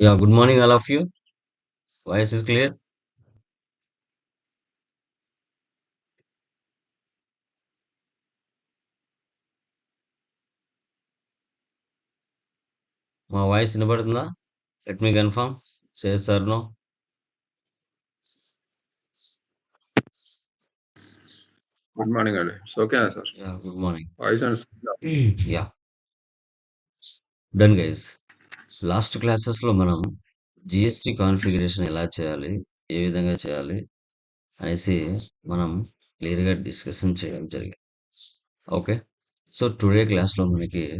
Yeah, good morning, all of you. Voice is clear. మా voice వినబడుతుందా? Let me confirm చేస్తారు no good morning అండి ఓకేనా sir yeah good morning voice and yeah done guys last క్లాసెస్లో మనం GST configuration ఎలా చేయాలి ఏ విధంగా చేయాలి అనేసి మనం క్లియర్గా డిస్కషన్ చేయడం జరిగింది. ఓకే? సో టుడే క్లాస్లో మనకి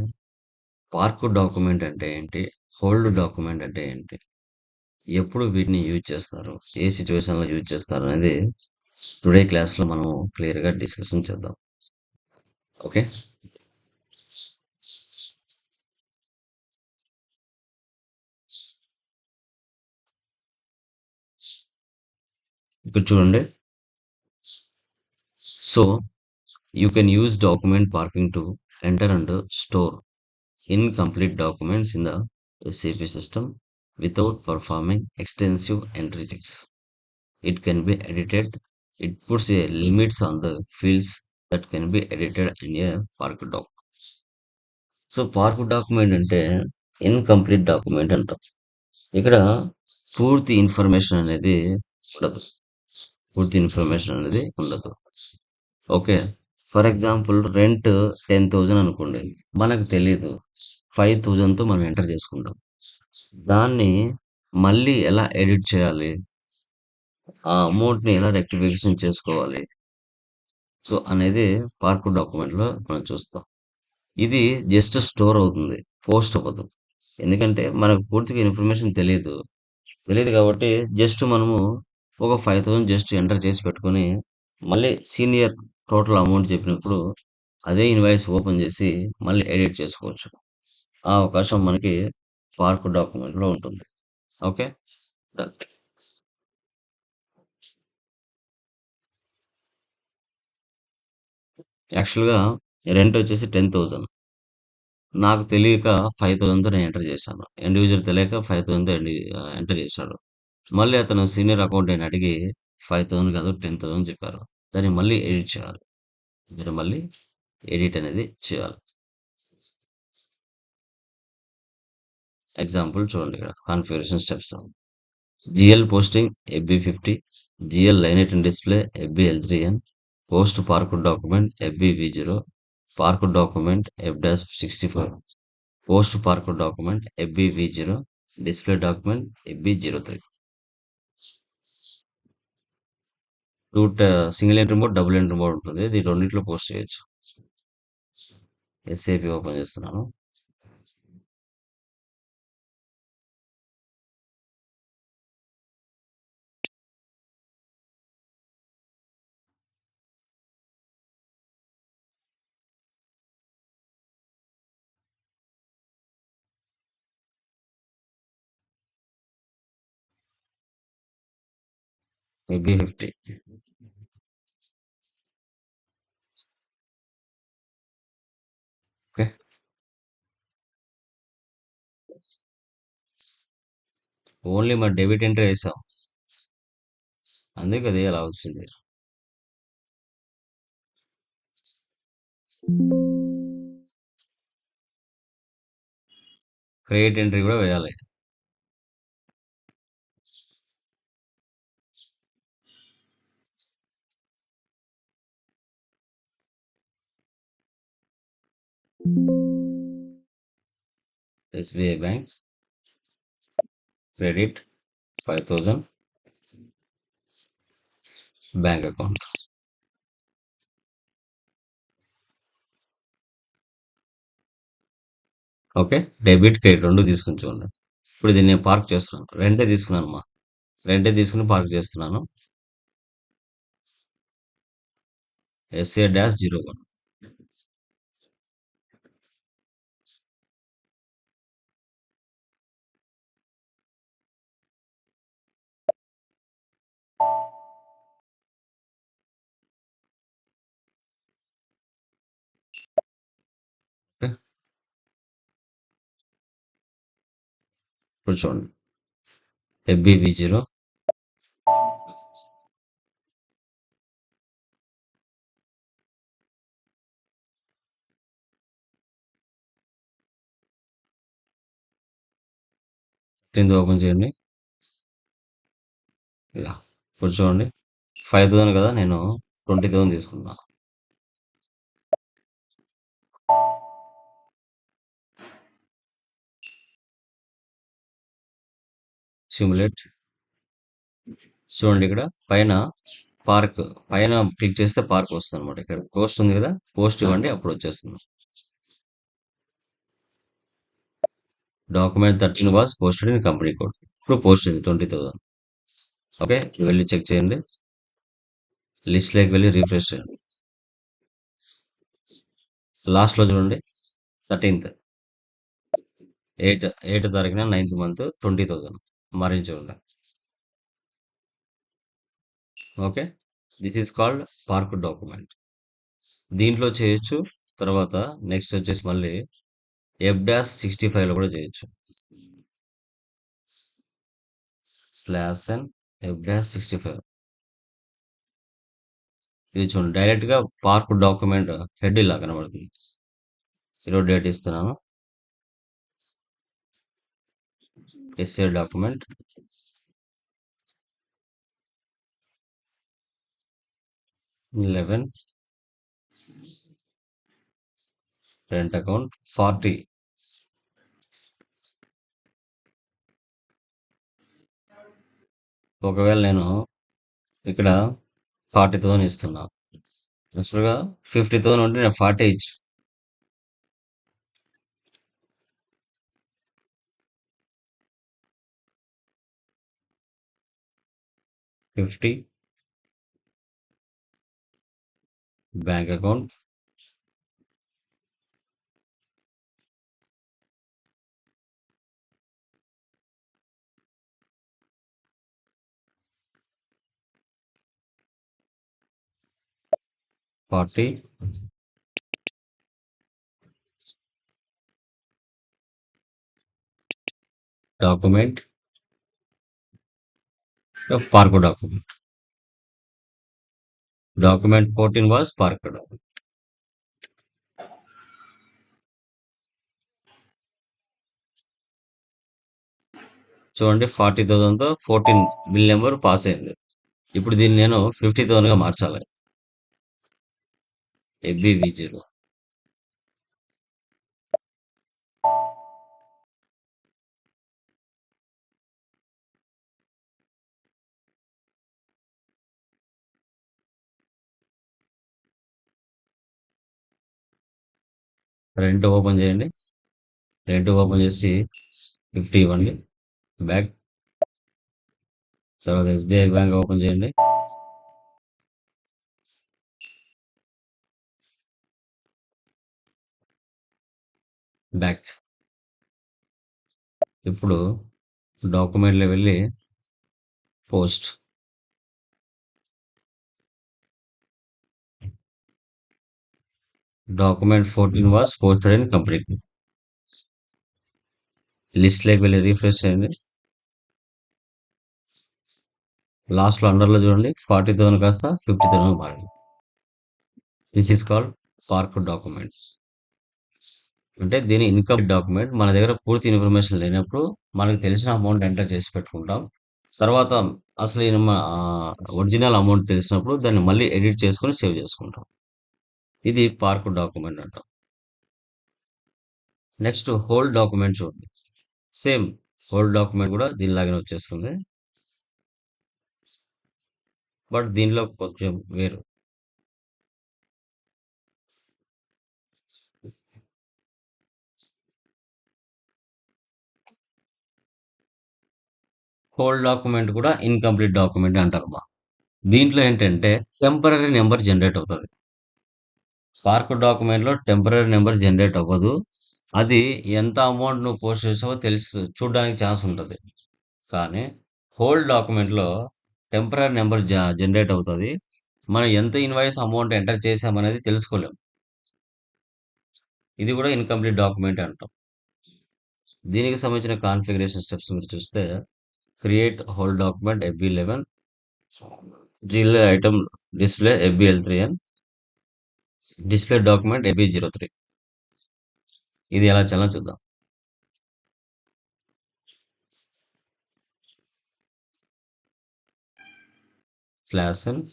పార్క్ డాక్యుమెంట్ అంటే ఏంటి? హోల్డ్ డాక్యుమెంట్ అంటే ఏంటి? ఎప్పుడు వీటిని యూజ్ చేస్తారు? ఏ సిచ్యువేషన్లో యూజ్ చేస్తారు? అనేది టుడే క్లాస్లో మనం క్లియర్గా డిస్కషన్ చేద్దాం. ఓకే? ఇక్కడ చూడండి. So you can use document parking to enter and store incomplete documents in the system without performing extensive entry it can be edited it puts a limits on the fields that can be edited in a park doc so park document అంటే incomplete document అంటాం. ఇక్కడ పూర్తి information అనేది ఉండదు. పూర్తి information అనేది ఉండదు. Okay. For example rent ten thousand అనుకోండి. మనకు తెలియదు ఫైవ్ థౌజండ్తో మనం ఎంటర్ చేసుకుంటాం. దాన్ని మళ్ళీ ఎలా ఎడిట్ చేయాలి? ఆ అమౌంట్ని ఎలా రెక్టిఫికేషన్ చేసుకోవాలి? సో అనేది పార్క్ డాక్యుమెంట్లో మనం చూస్తాం. ఇది జస్ట్ స్టోర్ అవుతుంది. పోస్ట్ అవ్వదు. ఎందుకంటే మనకు పూర్తిగా ఇన్ఫర్మేషన్ తెలియదు తెలియదు కాబట్టి జస్ట్ మనము ఒక ఫైవ్ థౌసండ్ జస్ట్ ఎంటర్ చేసి పెట్టుకొని మళ్ళీ సీనియర్ టోటల్ అమౌంట్ చెప్పినప్పుడు అదే ఇన్వాయిస్ ఓపెన్ చేసి మళ్ళీ ఎడిట్ చేసుకోవచ్చు. ఆ అవకాశం మనకి పార్క్ డాక్యుమెంట్లో ఉంటుంది. ఓకే యాక్చువల్గా రెంట్ వచ్చేసి టెన్ థౌజండ్ నాకు తెలియక ఫైవ్ థౌజండ్తో నేను ఎంటర్ చేశాను. ఇండివిజువల్ తెలియక ఫైవ్ థౌజండ్తో ఎంటర్ చేశాడు. మళ్ళీ అతను సీనియర్ అకౌంటెంట్ అడిగి ఫైవ్ థౌసండ్ కాదు టెన్ థౌసండ్ చెప్పారు. దాన్ని మళ్ళీ ఎడిట్ చేయాలి. మీరు మళ్ళీ ఎడిట్ అనేది చేయాలి. ఎగ్జాంపుల్ చూడండి ఇక్కడ. Configuration steps GL posting FB fifty GL line and display FB L three N post park document FB V zero park document F dash sixty four post park document FB V zero display document FB zero three two single entry mode double entry mode ఉంటుంది. ఇది రెండింటిలో post చేయొచ్చు. SAP open చేస్తున్నాను. FB fifty okay. Only మా debit entry వేసాం అందుకే అది అలా వచ్చింది. క్రెడిట్ ఎంట్రీ కూడా వేయాలి. SBI bank. Credit five thousand bank account. Okay debit credit రెండు తీసుకుని చూడండి. ఇప్పుడు దీన్ని నేను పార్క్ చేస్తున్నాను. రెంటే తీసుకున్నాను మా రెంటే తీసుకుని పార్క్ చేస్తున్నాను. SA dash zero one. ఇప్పుడు చూడండి. ఎఫ్బివి జీరో కింద ఓపెన్ చేయండి. ఇలా. ఇప్పుడు చూడండి. ఫైవ్ థౌసండ్ కదా నేను ట్వంటీ థౌసండ్ తీసుకున్నా. సిమ్యులేట్ చూడండి ఇక్కడ పైన పార్క్ పైన క్లిక్ చేస్తే పార్క్ వస్తుంది అనమాట ఇక్కడ పోస్ట్ ఉంది కదా పోస్ట్ ఇవ్వండి అప్పుడు వచ్చేస్తుంది. Document thirteen was posted in company code ఇప్పుడు పోస్ట్ అయింది ట్వంటీ థౌసండ్ ఓకే వెళ్ళి చెక్ చేయండి. లిస్ట్లోకి వెళ్ళి రిఫ్రెష్ చేయండి. లాస్ట్లో చూడండి థర్టీన్త్ ఎయిట్ ఎయిట్ తారీఖున ninth month twenty thousand మారింగ్ okay? This is called park document దీంట్లో చేయొచ్చు. తర్వాత నెక్స్ట్ వచ్చేసి మళ్ళీ ఎఫ్ డాష్ సిక్స్టీ ఫైవ్లో కూడా చేయొచ్చు. Slash and F dash sixty five ఇది చూడండి. డైరెక్ట్గా పార్క్ డాక్యుమెంట్ హెడ్ ఇలా కనబడుతుంది. ఈరోజు డేట్ ఇస్తున్నాను. SA document eleven rent account forty ఒకవేళ నేను ఇక్కడ ఫార్టీ థౌసండ్ ఇస్తున్నా. యాక్చువల్గా ఫిఫ్టీ థౌసండ్ ఉంటే నేను ఫార్టీ ఇచ్చి. Fifty bank account forty document park document document fourteen was park document చూడండి ఫార్టీ థౌసండ్తో ఫోర్టీన్ బిల్ నెంబర్ పాస్ అయింది. ఇప్పుడు దీన్ని నేను ఫిఫ్టీ థౌసండ్గా మార్చాలి. ఎఫ్బివి జీరో రెంట్ ఓపెన్ చేయండి. రెంట్ ఓపెన్ చేసి ఫిఫ్టీ ఇవ్వండి. బ్యాక్ తర్వాత ఎస్బీఐ బ్యాంక్ ఓపెన్ చేయండి. బ్యాక్ ఇప్పుడు డాక్యుమెంట్లో వెళ్ళి post. Document fourteen was posted and complete లిస్ట్లోకి వెళ్ళి రీఫ్రెష్ చేయండి. లాస్ట్లో అండర్లో చూడండి. ఫార్టీ థౌసండ్ కాస్త ఫిఫ్టీ థౌసండ్ మారింది. This is called park documents అంటే దీని ఇన్కమ్ డాక్యుమెంట్ మన దగ్గర పూర్తి ఇన్ఫర్మేషన్ లేనప్పుడు మనకు తెలిసిన అమౌంట్ ఎంటర్ చేసి పెట్టుకుంటాం. తర్వాత అసలు ఒరిజినల్ అమౌంట్ తెలిసినప్పుడు దాన్ని మళ్ళీ ఎడిట్ చేసుకొని సేవ్ చేసుకుంటాం. ఇది పార్క్ డాక్యుమెంట్ అంటాం. నెక్స్ట్ హోల్డ్ డాక్యుమెంట్ చూడండి. సేమ్ హోల్డ్ డాక్యుమెంట్ కూడా దీనిలాగానే వచ్చేస్తుంది. బట్ దీనిలో కొంచెం వేరు. హోల్డ్ డాక్యుమెంట్ కూడా ఇన్కంప్లీట్ డాక్యుమెంట్ అంటారు మా దీంట్లో ఏంటంటే టెంపరీ నెంబర్ జనరేట్ అవుతుంది. పార్క్ డాక్యుమెంట్లో టెంపరీ నెంబర్ జనరేట్ అవ్వదు. అది ఎంత అమౌంట్ నువ్వు పోస్ట్ చేసావో తెలుసు చూడడానికి ఛాన్స్ ఉంటుంది. కానీ హోల్డ్ డాక్యుమెంట్లో టెంపరీ నెంబర్ జనరేట్ అవుతుంది. మనం ఎంత ఇన్వాయిస్ అమౌంట్ ఎంటర్ చేసామనేది తెలుసుకోలేము ఇది కూడా ఇన్కంప్లీట్ డాక్యుమెంట్ అంటాం. దీనికి సంబంధించిన కాన్ఫిగరేషన్ స్టెప్స్ మీరు చూస్తే create hold document FB eleven GL item display FBL three N display document FB zero three. ఇది ఎలా చేయాలో చూద్దాం. Slash N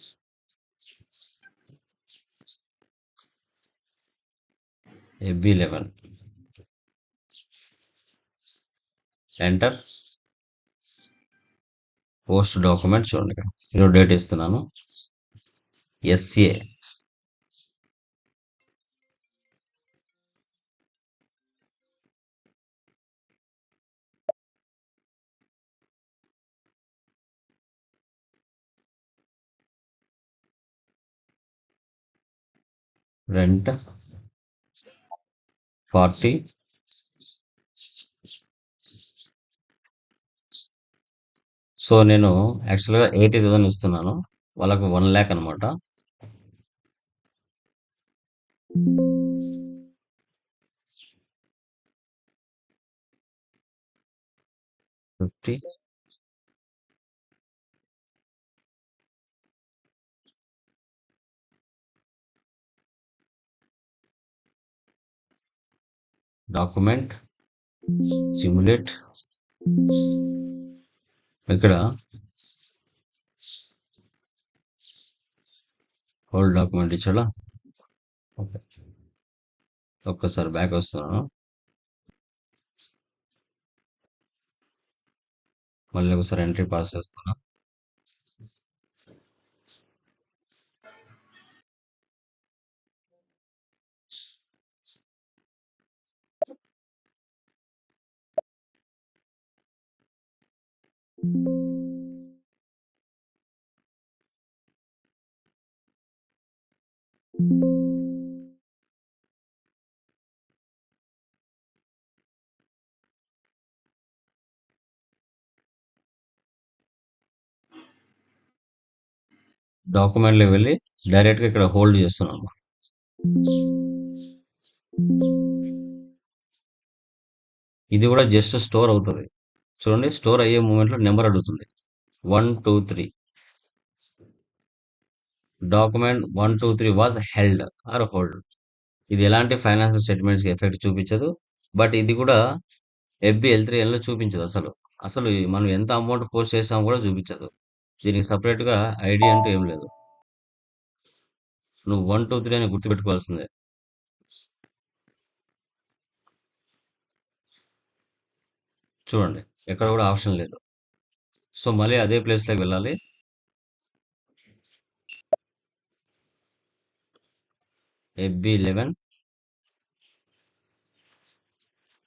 eleven enter post document చూడండి ఇక్కడ. డేట్ ఇస్తున్నాను. SA rent forty. సో నేను యాక్చువల్గా ఎయిటీ థౌసండ్ ఇస్తున్నాను. వాళ్ళకు వన్ ల్యాక్ అనమాట. ఫిఫ్టీ. Document simulate. ఇక్కడ హోల్డ్ డాక్యుమెంట్ ఇచ్చాడా ఓకే. ఒక్కసారి బ్యాక్ వస్తున్నాను. మళ్ళీ ఒకసారి ఎంట్రీ పాస్ చేస్తున్నా. డాక్యుమెంట్లో వెళ్ళి డైరెక్ట్గా ఇక్కడ హోల్డ్ చేస్తున్నాను. ఇది కూడా జస్ట్ స్టోర్ అవుతుంది. చూడండి స్టోర్ అయ్యే మూమెంట్లో నెంబర్ అడుగుతుంది. One two three. Document one two three was held or hold. ఇది ఎలాంటి ఫైనాన్షియల్ స్టేట్మెంట్స్కి ఎఫెక్ట్ చూపించదు బట్ ఇది కూడా ఎఫ్బి ఎల్ త్రీ ఎల్లో చూపించదు అసలు. అసలు మనం ఎంత అమౌంట్ పోస్ట్ చేసామో కూడా చూపించదు. దీనికి సపరేట్గా ఐడి అంటూ ఏం లేదు. నువ్వు వన్ టూ త్రీ అని గుర్తుపెట్టుకోవాల్సిందే. చూడండి. ఎక్కడ కూడా ఆప్షన్ లేదు. సో మళ్ళీ అదే ప్లేస్లోకి వెళ్ళాలి. FB eleven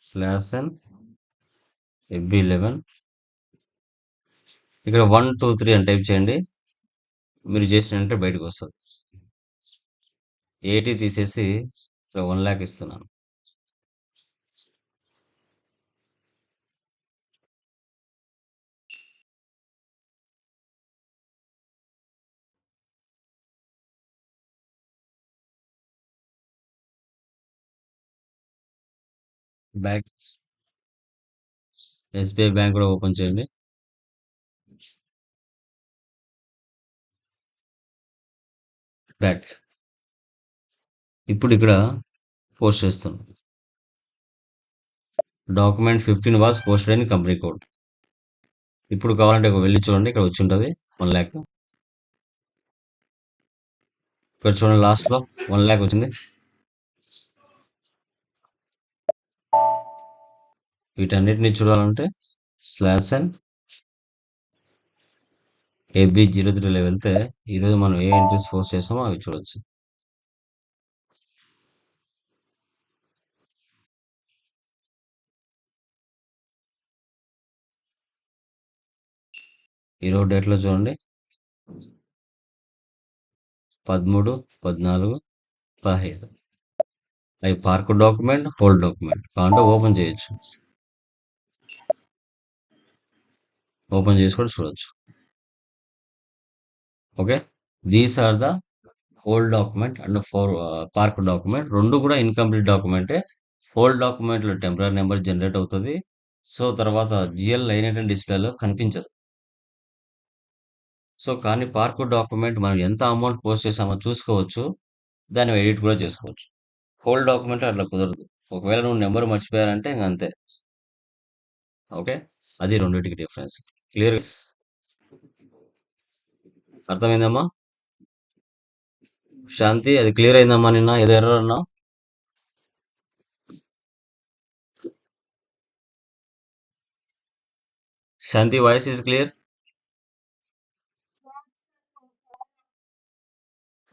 slash N FB eleven ఇక్కడ వన్ టూ త్రీ అని టైప్ చేయండి. మీరు చేసినంటే బయటకు వస్తుంది. ఏటీ తీసేసి ఇక్కడ వన్ ల్యాక్ ఇస్తున్నాను. బ్యాంక్ ఎస్బీఐ బ్యాంక్ కూడా ఓపెన్ చేయండి. బ్యాక్. ఇప్పుడు ఇక్కడ పోస్ట్ చేస్తున్నాం document fifteen was posted in company code. ఇప్పుడు కావాలంటే వెళ్ళి చూడండి ఇక్కడ వచ్చి ఉంటుంది వన్ ల్యాక్. ఇక్కడ చూడండి లాస్ట్లో వన్ ల్యాక్ వచ్చింది. వీటన్నిటిని చూడాలంటే స్లాష్ అండ్ ఏబి జీరో త్రీలో వెళ్తే ఈరోజు మనం ఏ ఎంట్రీస్ ఫోర్స్ చేసామో అవి చూడొచ్చు. ఈరోజు డేట్లో చూడండి. పదమూడు పద్నాలుగు పదహైదు. అవి పార్క్ డాక్యుమెంట్ హోల్డ్ డాక్యుమెంట్ కావాలంటే ఓపెన్ చేయొచ్చు. ఓపెన్ చేసి కూడా చూడొచ్చు okay these are the old document and four park document రెండు కూడా ఇన్కంప్లీట్ డాక్యుమెంటే ఓల్డ్ డాక్యుమెంట్లో టెంపరీ నెంబర్ జనరేట్ అవుతుంది సో, తర్వాత జిఎల్ లైన్ ఐటెమ్ డిస్‌ప్లేలో కనిపించదు. సో, కానీ పార్కోడ్ డాక్యుమెంట్ మనం ఎంత అమౌంట్ పోస్ట్ చేసామో చూసుకోవచ్చు. దాన్ని ఎడిట్ కూడా చేసుకోవచ్చు. హోల్ డాక్యుమెంట్ అట్లా కుదరదు. ఒకవేళ నువ్వు నెంబర్ మర్చిపోయారంటే ఇంక అంతే. ఓకే. అది రెండిటికి డిఫరెన్స్. క్లియర్ అర్థమైందమ్మా? శాంతి అది క్లియర్ అయిందమ్మా నిన్న? ఏదో ఎర్రర్ అన్నా Shanti voice is clear?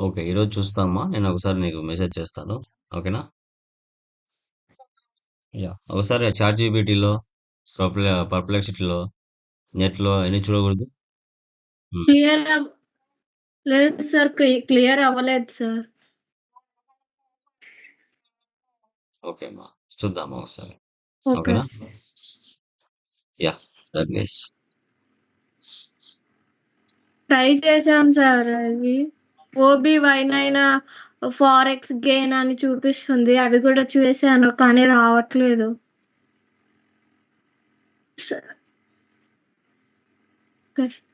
Okay. ఈరోజు చూస్తామ్మా. నేను ఒకసారి నీకు మెసేజ్ చేస్తాను. ఓకేనా? యా ఒకసారి చాట్ జీపీటీలో, పర్ప్లెక్సిటీలో, నెట్‌లో అయన్నీ చూడకూడదు? క్లియర్ లేదు సార్. క్లి క్లియర్ అవ్వలేదు సార్. ఓకే అమ్మా. చూద్దామా ఒకసారి. ఓకేనా? సార్. ట్రై చేశాను సార్ అవి. ఓబీవై9 ఫారెక్స్ గెయిన్ అని చూపిస్తుంది. అవి కూడా చూసాను. కానీ రావట్లేదు. స ఓకే.